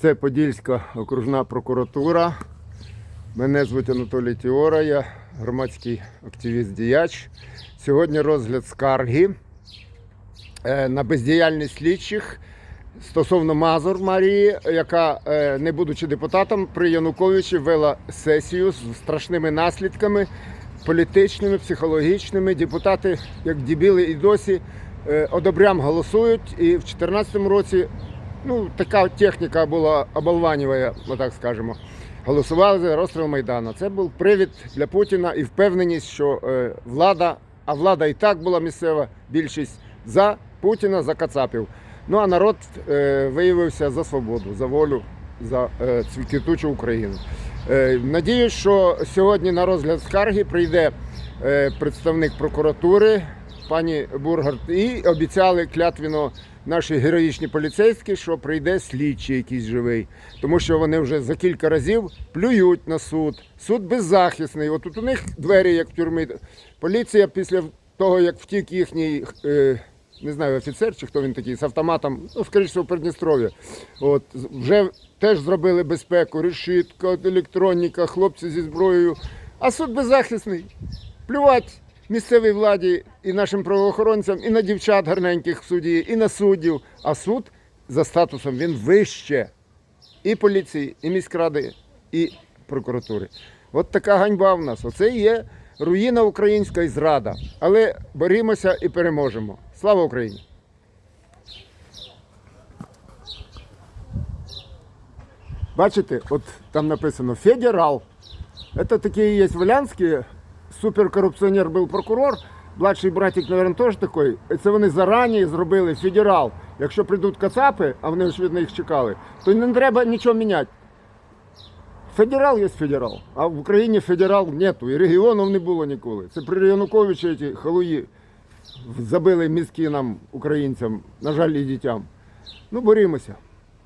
Це Подільська окружна прокуратура. Мене звуть Анатолій Тіора, я громадський активіст-діяч. Сьогодні розгляд скарги е, на бездіяльність слідчих стосовно Мазур Марії, яка, е, не будучи депутатом, при Януковичі вела сесію з страшними наслідками політичними, психологічними. Депутати, як дібіли, і досі е, одобрям голосують. І в 2014 році ну, така техніка була оболванюває, ми так скажемо. Голосували за розстріл Майдану. Це був привід для Путіна і впевненість, що е, влада, а влада і так була місцева, більшість за Путіна, за Кацапів. Ну а народ е, виявився за свободу, за волю, за е, цвітучу Україну. Надіюсь, що сьогодні на розгляд скарги прийде представник прокуратури, пані Бургард, і обіцяли клятвіно наші героїчні поліцейські, що прийде слідчий якийсь живий. Тому що вони вже за кілька разів плюють на суд. Суд беззахисний. От тут у них двері, як в тюрмі. Поліція після того, як втік їхній. Е, не знаю, офіцер чи хто він такий, з автоматом, ну, скоріше в Придністров'я. От, вже теж зробили безпеку, решітка, електроніка, хлопці зі зброєю. А суд беззахисний. Плювать місцевій владі і нашим правоохоронцям, і на дівчат гарненьких в суді, і на суддів. А суд за статусом він вище і поліції, і міськради, і прокуратури. От така ганьба в нас. Оце є руїна українська і зрада. Але борімося і переможемо. Слава Україні! Бачите, от там написано федерал. Это такие есть Валянські. Суперкорупціонер був прокурор. Младший братик, мабуть, теж такий. І Це вони зарані зробили федерал. Якщо прийдуть кацапи, а вони очевидно їх чекали, то не треба нічого міняти. Федерал є федерал, а в Україні федерал нету. І регіонів не було ніколи. Це при Януковичі ці халуї забили мізки нам, українцям, на жаль, і дітям. Ну, борімося.